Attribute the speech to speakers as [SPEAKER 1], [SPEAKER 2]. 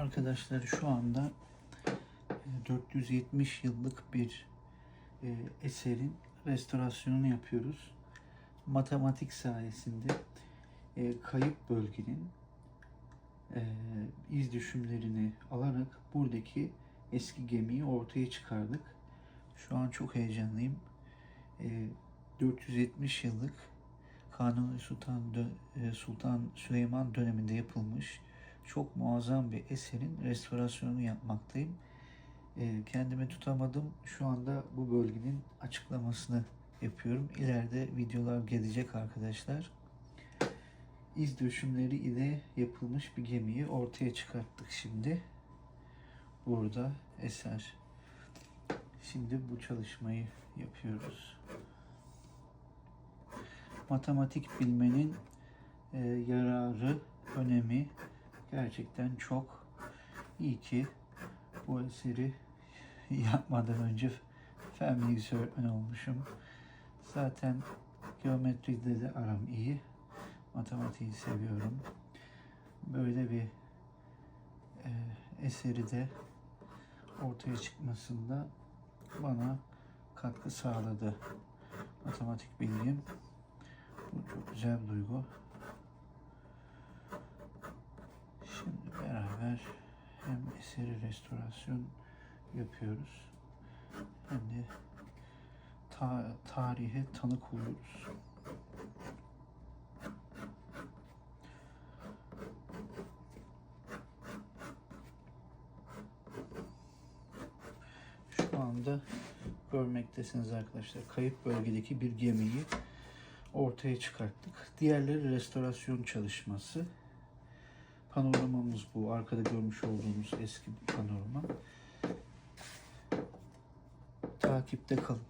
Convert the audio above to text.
[SPEAKER 1] Arkadaşlar şu anda e, 470 yıllık bir e, eserin restorasyonunu yapıyoruz. Matematik sayesinde e, kayıp bölgenin e, iz düşümlerini alarak buradaki eski gemiyi ortaya çıkardık. Şu an çok heyecanlıyım. E, 470 yıllık Kanuni Sultan, e, Sultan Süleyman döneminde yapılmış çok muazzam bir eserin restorasyonunu yapmaktayım. E, kendimi tutamadım. Şu anda bu bölgenin açıklamasını yapıyorum. İleride videolar gelecek arkadaşlar. İz döşümleri ile yapılmış bir gemiyi ortaya çıkarttık şimdi. Burada eser. Şimdi bu çalışmayı yapıyoruz. Matematik bilmenin e, yararı, önemi gerçekten çok iyi ki bu eseri yapmadan önce fen bilgisi öğretmeni olmuşum. Zaten geometride de aram iyi. Matematiği seviyorum. Böyle bir e, eseri de ortaya çıkmasında bana katkı sağladı. Matematik bilgim. Bu çok güzel bir duygu. Şimdi beraber hem eseri restorasyon yapıyoruz hem de ta- tarihe tanık oluyoruz. Şu anda görmektesiniz arkadaşlar. Kayıp bölgedeki bir gemiyi ortaya çıkarttık. Diğerleri restorasyon çalışması. Panoramamız bu. Arkada görmüş olduğunuz eski panorama. Takipte kalın.